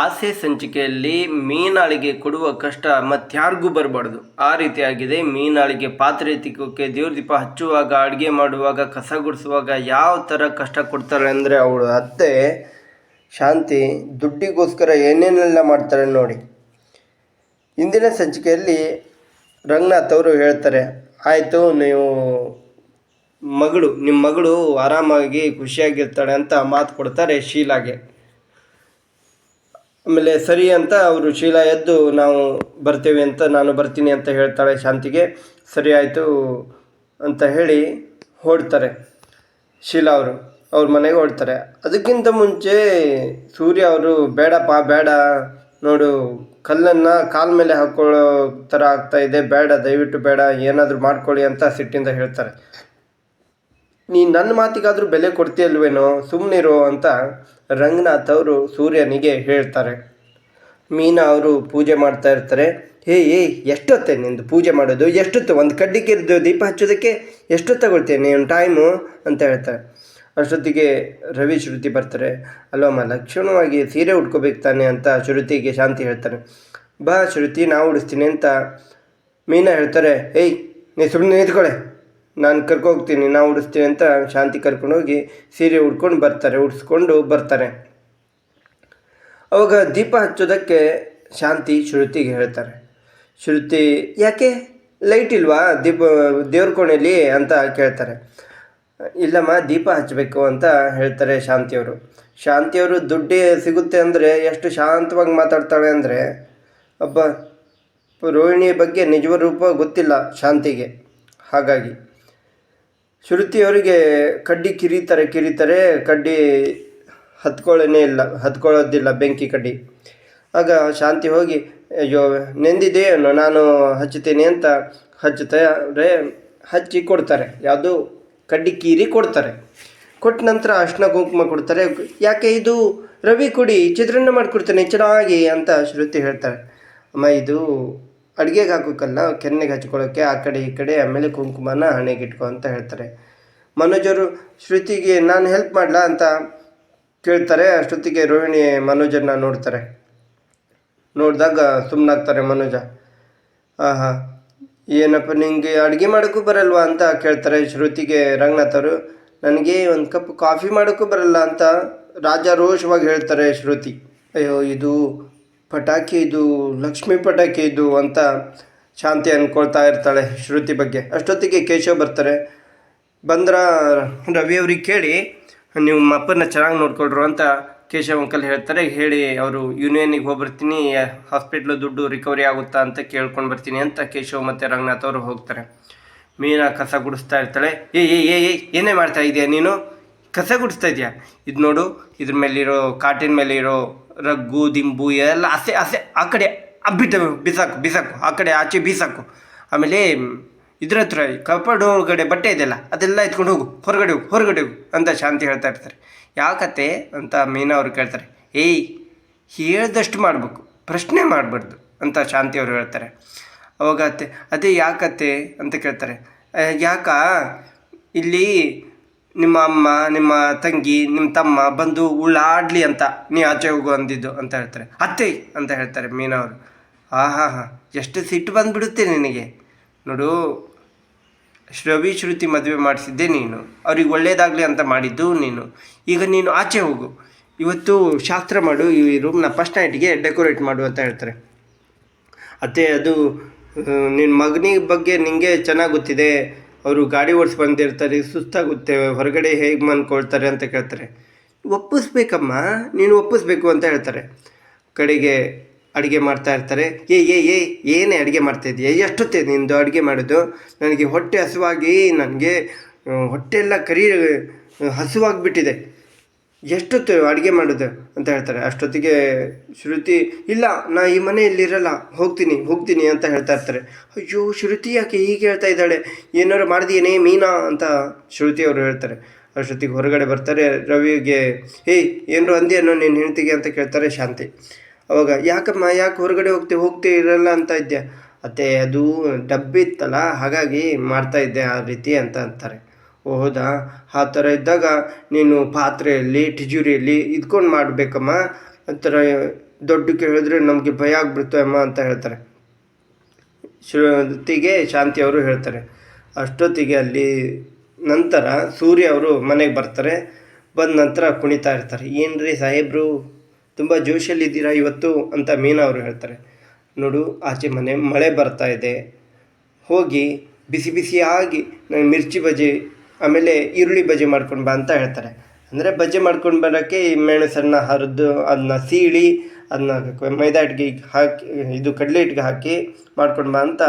ಆಸೆ ಸಂಚಿಕೆಯಲ್ಲಿ ಮೀನಾಳಿಗೆ ಕೊಡುವ ಕಷ್ಟ ಮತ್ತಾರಿಗೂ ಬರಬಾರ್ದು. ಆ ರೀತಿಯಾಗಿದೆ. ಮೀನಾಳಿಗೆ ಪಾತ್ರೆ ತಿಕ್ಕೋಕೆ ದೇವ್ರ ದೀಪ ಹಚ್ಚುವಾಗ, ಅಡುಗೆ ಮಾಡುವಾಗ, ಕಸ ಗುಡಿಸುವಾಗ ಯಾವ ಥರ ಕಷ್ಟ ಕೊಡ್ತಾರೆ ಅಂದರೆ ಅವಳು ಅತ್ತೆ ಶಾಂತಿ ದುಡ್ಡಿಗೋಸ್ಕರ ಏನೇನೆಲ್ಲ ಮಾಡ್ತಾರೆ ನೋಡಿ. ಇಂದಿನ ಸಂಚಿಕೆಯಲ್ಲಿ ರಂಗನಾಥ್ ಅವರು ಹೇಳ್ತಾರೆ, ಆಯಿತು, ನೀವು ಮಗಳು ನಿಮ್ಮ ಮಗಳು ಆರಾಮಾಗಿ ಖುಷಿಯಾಗಿರ್ತಾಳೆ ಅಂತ ಮಾತು ಕೊಡ್ತಾರೆ ಶೀಲಾಗೆ. ಆಮೇಲೆ ಸರಿ ಅಂತ ಅವರು ಶೀಲಾ ಎದ್ದು ನಾವು ಬರ್ತೇವೆ ಅಂತ ನಾನು ಬರ್ತೀನಿ ಅಂತ ಹೇಳ್ತಾಳೆ ಶಾಂತಿಗೆ. ಸರಿ ಆಯಿತು ಅಂತ ಹೇಳಿ ಹೊಡ್ತಾರೆ ಶೀಲಾ ಅವರು. ಅವ್ರ ಮನೆಗೆ ಹೊಡ್ತಾರೆ ಅದಕ್ಕಿಂತ ಮುಂಚೆ ಸೂರ್ಯ ಅವರು, ಬೇಡಪ್ಪ, ಬೇಡ. ನೋಡು, ಕಲ್ಲನ್ನು ಕಾಲ ಮೇಲೆ ಹಾಕ್ಕೊಳ್ಳೋ ಥರ ಆಗ್ತಾ ಇದೆ. ಬೇಡ, ದಯವಿಟ್ಟು ಬೇಡ. ಏನಾದರೂ ಮಾಡ್ಕೊಳ್ಳಿ ಅಂತ ಸಿಟ್ಟಿಂದ ಹೇಳ್ತಾರೆ. ನೀ ನನ್ನ ಮಾತಿಗಾದರೂ ಬೆಲೆ ಕೊಡ್ತೀಯಲ್ವೇನೋ? ಸುಮ್ಮನಿರು ಅಂತ ರಂಗನಾಥ್ ಅವರು ಸೂರ್ಯನಿಗೆ ಹೇಳ್ತಾರೆ. ಮೀನಾ ಅವರು ಪೂಜೆ ಮಾಡ್ತಾ ಇರ್ತಾರೆ. ಹೇ ಏ, ಎಷ್ಟೊತ್ತೆ ನಿಂದು ಪೂಜೆ ಮಾಡೋದು? ಎಷ್ಟೊತ್ತು? ಒಂದು ಕಡ್ಡಿ ಇರ್ದು ದೀಪ ಹಚ್ಚೋದಕ್ಕೆ ಎಷ್ಟೊತ್ತು ತಗೊಳ್ತೀನಿ ನೀನು? ಟೈಮು? ಅಂತ ಹೇಳ್ತಾರೆ. ಅಷ್ಟೊತ್ತಿಗೆ ರವಿ ಶ್ರುತಿ ಬರ್ತಾರೆ. ಅಲ್ಲಮ್ಮ ಲಕ್ಷಣವಾಗಿ ಸೀರೆ ಉಟ್ಕೋಬೇಕು ತಾನೆ ಅಂತ ಶ್ರುತಿಗೆ ಶಾಂತಿ ಹೇಳ್ತಾರೆ. ಬಾ ಶ್ರುತಿ ನಾವು ಉಡಿಸ್ತೀನಿ ಅಂತ ಮೀನಾ ಹೇಳ್ತಾರೆ. ಏಯ್, ನೀ ಸುಮ್ಮನೆ ನಿಂತ್ಕೊಳ್ಳೆ ನಾನು ಕರ್ಕೋಗ್ತೀನಿ ನಾವು ಉಡಿಸ್ತೀನಿ ಅಂತ ಶಾಂತಿ ಕರ್ಕೊಂಡೋಗಿ ಸೀರೆ ಉಡ್ಕೊಂಡು ಬರ್ತಾರೆ, ಉಡಿಸ್ಕೊಂಡು ಬರ್ತಾರೆ. ಅವಾಗ ದೀಪ ಹಚ್ಚೋದಕ್ಕೆ ಶಾಂತಿ ಶ್ರುತಿಗೆ ಹೇಳ್ತಾರೆ. ಶ್ರುತಿ, ಯಾಕೆ? ಲೈಟ್ ಇಲ್ವಾ? ದೀಪ, ದೇವ್ರ ಕೋಣೆಯಲ್ಲಿ ಅಂತ ಕೇಳ್ತಾರೆ. ಇಲ್ಲಮ್ಮ, ದೀಪ ಹಚ್ಚಬೇಕು ಅಂತ ಹೇಳ್ತಾರೆ ಶಾಂತಿಯವರು. ಶಾಂತಿಯವರು ದುಡ್ಡು ಸಿಗುತ್ತೆ ಅಂದರೆ ಎಷ್ಟು ಶಾಂತವಾಗಿ ಮಾತಾಡ್ತಾಳೆ ಅಂದರೆ ಒಬ್ಬ ರೋಹಿಣಿ ಬಗ್ಗೆ ನಿಜವ ರೂಪ ಗೊತ್ತಿಲ್ಲ ಶಾಂತಿಗೆ. ಹಾಗಾಗಿ ಶ್ರುತಿಯವರಿಗೆ ಕಡ್ಡಿ ಕಿರಿತಾರೆ ಕಿರಿತಾರೆ, ಕಡ್ಡಿ ಹತ್ಕೊಳ್ಳೋನೇ ಇಲ್ಲ, ಹತ್ಕೊಳ್ಳೋದಿಲ್ಲ ಬೆಂಕಿ ಕಡ್ಡಿ. ಆಗ ಶಾಂತಿ ಹೋಗಿ, ಅಯ್ಯೋ, ನೆಂದಿದೆಯೇನು, ನಾನು ಹಚ್ಚುತ್ತೇನೆ ಅಂತ ಹಚ್ಚುತ್ತಾರೆ, ಹಚ್ಚಿ ಕೊಡ್ತಾರೆ. ಯಾವುದು ಕಡ್ಡಿ ಕೀರಿ ಕೊಡ್ತಾರೆ. ಕೊಟ್ಟ ನಂತರ ಅರ್ಶಿನ ಕುಂಕುಮ ಕೊಡ್ತಾರೆ. ಯಾಕೆ ಇದು ರವಿ ಕುಡಿ, ಚಿತ್ರಾನ್ನ ಮಾಡಿಕೊಡ್ತೇನೆ, ಚೆನ್ನಾಗಿ ಅಂತ ಶ್ರುತಿ ಹೇಳ್ತಾರೆ. ಅಮ್ಮ, ಇದು ಅಡುಗೆಗೆ ಹಾಕೋಕ್ಕಲ್ಲ ಕೆನ್ನೆಗೆ ಹಚ್ಕೊಳ್ಳೋಕ್ಕೆ ಆ ಕಡೆ ಈ ಕಡೆ, ಆಮೇಲೆ ಕುಂಕುಮನ ಹಣೆಗೆ ಇಟ್ಕೊ ಅಂತ ಹೇಳ್ತಾರೆ. ಮನೋಜರು, ಶ್ರುತಿಗೆ ನಾನು ಹೆಲ್ಪ್ ಮಾಡಲಾ? ಅಂತ ಕೇಳ್ತಾರೆ. ಶ್ರುತಿಗೆ ರೋಹಿಣಿ ಮನೋಜರನ್ನ ನೋಡ್ತಾರೆ. ನೋಡಿದಾಗ ಸುಮ್ಮನಾಗ್ತಾರೆ ಮನೋಜ. ಆಹಾ, ಏನಪ್ಪ ನಿಂಗೆ ಅಡುಗೆ ಮಾಡೋಕ್ಕೂ ಬರಲ್ವಾ? ಅಂತ ಕೇಳ್ತಾರೆ ಶ್ರುತಿಗೆ ರಂಗನಾಥರು. ನನಗೆ ಒಂದು ಕಪ್ ಕಾಫಿ ಮಾಡೋಕ್ಕೂ ಬರಲ್ಲ ಅಂತ ರಾಜಾರೋಷವಾಗಿ ಹೇಳ್ತಾರೆ ಶ್ರುತಿ. ಅಯ್ಯೋ, ಇದು ಪಟಾಕಿ ಇದು, ಲಕ್ಷ್ಮಿ ಪಟಾಕಿ ಇದು ಅಂತ ಶಾಂತಿ ಅಂದ್ಕೊಳ್ತಾ ಇರ್ತಾಳೆ ಶ್ರುತಿ ಬಗ್ಗೆ. ಅಷ್ಟೊತ್ತಿಗೆ ಕೇಶವ್ ಬರ್ತಾರೆ. ಬಂದ್ರ ರವಿ ಅವ್ರಿಗೆ ಕೇಳಿ, ನೀವು ನಿಮ್ಮ ಅಪ್ಪನ ಚೆನ್ನಾಗಿ ನೋಡ್ಕೊಳ್ರು ಅಂತ ಕೇಶವ್ ಅಂಕಲ್ ಹೇಳ್ತಾರೆ. ಹೇಳಿ, ಅವರು ಯೂನಿಯನಿಗೆ ಹೋಗ್ಬರ್ತೀನಿ ಹಾಸ್ಪಿಟ್ಲು ದುಡ್ಡು ರಿಕವರಿ ಆಗುತ್ತಾ ಅಂತ ಕೇಳ್ಕೊಂಡು ಬರ್ತೀನಿ ಅಂತ ಕೇಶವ್ ಮತ್ತು ರಂಗನಾಥ್ ಅವರು ಹೋಗ್ತಾರೆ. ಮೀನಾ ಕಸ ಗುಡಿಸ್ತಾ ಇರ್ತಾಳೆ. ಏ ಏ ಏ, ಏನೇ ಮಾಡ್ತಾ ಇದೆಯಾ ನೀನು? ಕಸ ಗುಡಿಸ್ತಾ ಇದೆಯಾ? ಇದು ನೋಡು ಇದ್ರ ಮೇಲಿರೋ ಕಾಟಿನ ಮೇಲೆ ಇರೋ ರಗ್ಗು ದಿಂಬು ಎಲ್ಲ ಹಸೆ ಹಸೆ ಆ ಕಡೆ ಅಬ್ಬಿಟ್ಟ ಬಿಸಾಕು ಬಿಸಾಕು ಆ ಕಡೆ ಆಚೆ ಬಿಸಾಕು. ಆಮೇಲೆ ಇದ್ರ ಹತ್ರ ಕಪಡ್ ಬಟ್ಟೆ ಇದೆಯಲ್ಲ ಅದೆಲ್ಲ ಎತ್ಕೊಂಡು ಹೋಗು ಹೊರಗಡೆ ಹೋಗು ಹೊರಗಡೆ ಹೋಗು ಅಂತ ಶಾಂತಿ ಹೇಳ್ತಾ ಇರ್ತಾರೆ. ಯಾಕತ್ತೆ ಅಂತ ಮೀನಾ ಅವರು ಕೇಳ್ತಾರೆ. ಏಯ್ ಹೇಳ್ದಷ್ಟು ಮಾಡಬೇಕು ಪ್ರಶ್ನೆ ಮಾಡಬಾರ್ದು ಅಂತ ಶಾಂತಿ ಅವರು ಹೇಳ್ತಾರೆ. ಅವಾಗ ಅತ್ತೆ ಅದೇ ಯಾಕತ್ತೆ ಅಂತ ಕೇಳ್ತಾರೆ. "ಆ, ಯಾಕ? ಇಲ್ಲಿ ನಿಮ್ಮ ಅಮ್ಮ, ನಿಮ್ಮ ತಂಗಿ, ನಿಮ್ಮ ತಮ್ಮ ಬಂದು ಉಳ್ಳಾಡ್ಲಿ ಅಂತ ನೀ ಆಚೆ ಹೋಗು ಅಂದಿದ್ದು ಅಂತ ಹೇಳ್ತಾರೆ. ಅತ್ತೆ ಅಂತ ಹೇಳ್ತಾರೆ ಮೀನಾ ಅವರು. ಆಹಾ ಹಾ ಎಷ್ಟು ಸಿಟ್ಟು ಬಂದುಬಿಡುತ್ತೆ ನಿನಗೆ? ನೋಡು, ಶ್ರವಿ ಶ್ರುತಿ ಮದುವೆ ಮಾಡಿಸಿದ್ದೆ ನೀನು. ಅವ್ರಿಗೆ ಒಳ್ಳೇದಾಗಲಿ ಅಂತ ಮಾಡಿದ್ದು ನೀನು. ಈಗ ನೀನು ಆಚೆ ಹೋಗು. ಇವತ್ತು ಶಾಸ್ತ್ರ ಮಾಡು, ಈ ರೂಮ್ನ ಫಸ್ಟ್ ನೈಟ್ಗೆ ಡೆಕೋರೇಟ್ ಮಾಡು ಅಂತ ಹೇಳ್ತಾರೆ. ಅತ್ತೆ, ಅದು ನಿನ್ನ ಮಗನಿಗೆ ಬಗ್ಗೆ ನಿನಗೆ ಚೆನ್ನಾಗಿ ಗೊತ್ತಿದೆ. ಅವರು ಗಾಡಿ ಓಡಿಸಿ ಬಂದಿರ್ತಾರೆ ಸುಸ್ತಾಗುತ್ತೇವೆ ಹೊರಗಡೆ ಹೇಗೆ ಮನ್ಕೊಳ್ತಾರೆ ಅಂತ ಕೇಳ್ತಾರೆ. ಒಪ್ಪಿಸ್ಬೇಕಮ್ಮ, ನೀನು ಒಪ್ಪಿಸ್ಬೇಕು ಅಂತ ಹೇಳ್ತಾರೆ. ಕಡೆಗೆ ಅಡುಗೆ ಮಾಡ್ತಾ ಇರ್ತಾರೆ. ಏ ಏ ಏ, ಏನೇ ಅಡುಗೆ ಮಾಡ್ತಾ ಇದೆಯಾ ಎಷ್ಟೊತ್ತೆ ನಿಂದು ಅಡುಗೆ ಮಾಡೋದು? ನನಗೆ ಹೊಟ್ಟೆ ಹಸುವಾಗಿ, ನನಗೆ ಹೊಟ್ಟೆಲ್ಲ ಹೊಟ್ಟೆ ಎಲ್ಲ ಕರಿ, ಹಸುವಾಗಿಬಿಟ್ಟಿದೆ. ಎಷ್ಟೊತ್ತು ಅಡುಗೆ ಮಾಡೋದು ಅಂತ ಹೇಳ್ತಾರೆ. ಅಷ್ಟೊತ್ತಿಗೆ ಶ್ರುತಿ, ಇಲ್ಲ, ನಾ ಈ ಮನೆಯಲ್ಲಿರಲ್ಲ ಹೋಗ್ತೀನಿ ಹೋಗ್ತೀನಿ ಅಂತ ಹೇಳ್ತಾ ಇರ್ತಾರೆ. ಅಯ್ಯೋ, ಶ್ರುತಿ ಯಾಕೆ ಹೀಗೆ ಹೇಳ್ತಾ ಇದ್ದಾಳೆ? ಏನಾರು ಮಾಡಿದೀನೇ ಮೀನಾ? ಅಂತ ಶ್ರುತಿ ಅವರು ಹೇಳ್ತಾರೆ. ಅಷ್ಟೊತ್ತಿಗೆ ಹೊರಗಡೆ ಬರ್ತಾರೆ ರವಿಗೆ, ಏಯ್, ಏನಾರು ಅಂದೇನೋ ನೀನು ಹೆಂಡ್ತಿಗೆ? ಅಂತ ಕೇಳ್ತಾರೆ ಶಾಂತಿ. ಅವಾಗ, ಯಾಕಮ್ಮ, ಯಾಕೆ ಹೊರಗಡೆ ಹೋಗ್ತೀವಿ ಹೋಗ್ತಿ ಇರಲ್ಲ ಅಂತ ಇದ್ದೆ ಅತ್ತೆ, ಅದು ಡಬ್ಬಿತ್ತಲ್ಲ, ಹಾಗಾಗಿ ಮಾಡ್ತಾ ಇದ್ದೆ ಆ ರೀತಿ ಅಂತ ಅಂತಾರೆ. ಹೌದಾ? ಆ ಥರ ಇದ್ದಾಗ ನೀನು ಪಾತ್ರೆಯಲ್ಲಿ, ಟಿಜೂರಿಯಲ್ಲಿ ಇದ್ಕೊಂಡು ಮಾಡಬೇಕಮ್ಮ. ಒಂಥರ ದೊಡ್ಡ ಕೇಳಿದ್ರೆ ನಮಗೆ ಭಯ ಆಗ್ಬಿಡ್ತು ಅಮ್ಮ ಅಂತ ಹೇಳ್ತಾರೆ. ಶ್ರುತಿಗೆ ಶಾಂತಿ ಅವರು ಹೇಳ್ತಾರೆ. ಅಷ್ಟೊತ್ತಿಗೆ ಅಲ್ಲಿ ನಂತರ ಸೂರ್ಯ ಅವರು ಮನೆಗೆ ಬರ್ತಾರೆ. ಬಂದ ನಂತರ ಕುಣಿತಾ ಇರ್ತಾರೆ. ಏನ್ರಿ ಸಾಹೇಬ್ರು, ತುಂಬ ಜೋಶಲ್ಲಿದ್ದೀರಾ ಇವತ್ತು? ಅಂತ ಮೀನಾ ಅವರು ಹೇಳ್ತಾರೆ. ನೋಡು, ಆಚೆ ಮನೆ, ಮಳೆ ಬರ್ತಾ ಇದೆ. ಹೋಗಿ ಬಿಸಿ ಬಿಸಿಯಾಗಿ ನಾನು ಮಿರ್ಚಿ ಬಜ್ಜಿ ಆಮೇಲೆ ಈರುಳ್ಳಿ ಬಜ್ಜಿ ಮಾಡ್ಕೊಂಡು ಬಾ ಅಂತ ಹೇಳ್ತಾರೆ. ಅಂದರೆ ಬಜ್ಜಿ ಮಾಡ್ಕೊಂಡು ಬರೋಕ್ಕೆ ಈ ಮೆಣಸನ್ನು ಹರಿದು ಅದನ್ನ ಸೀಳಿ ಅದನ್ನ ಮೈದಾ ಹಿಟ್ಟಿಗೆ ಹಾಕಿ, ಇದು ಕಡಲೆ ಹಿಟ್ಟಿಗೆ ಹಾಕಿ ಮಾಡ್ಕೊಂಡು ಬಾ ಅಂತ